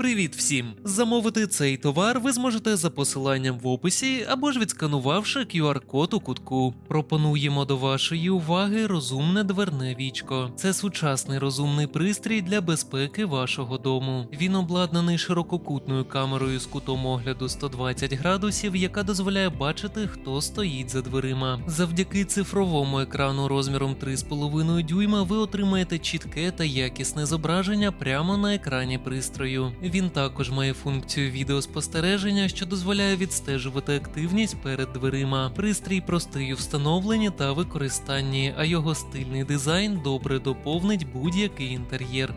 Привіт всім! Замовити цей товар ви зможете за посиланням в описі або ж відсканувавши QR-код у кутку. Пропонуємо до вашої уваги розумне дверне вічко. Це сучасний розумний пристрій для безпеки вашого дому. Він обладнаний ширококутною камерою з кутом огляду 120 градусів, яка дозволяє бачити, хто стоїть за дверима. Завдяки цифровому екрану розміром 3,5 дюйма ви отримаєте чітке та якісне зображення прямо на екрані пристрою. Він також має функцію відеоспостереження, що дозволяє відстежувати активність перед дверима. Пристрій простий у встановленні та використанні, а його стильний дизайн добре доповнить будь-який інтер'єр.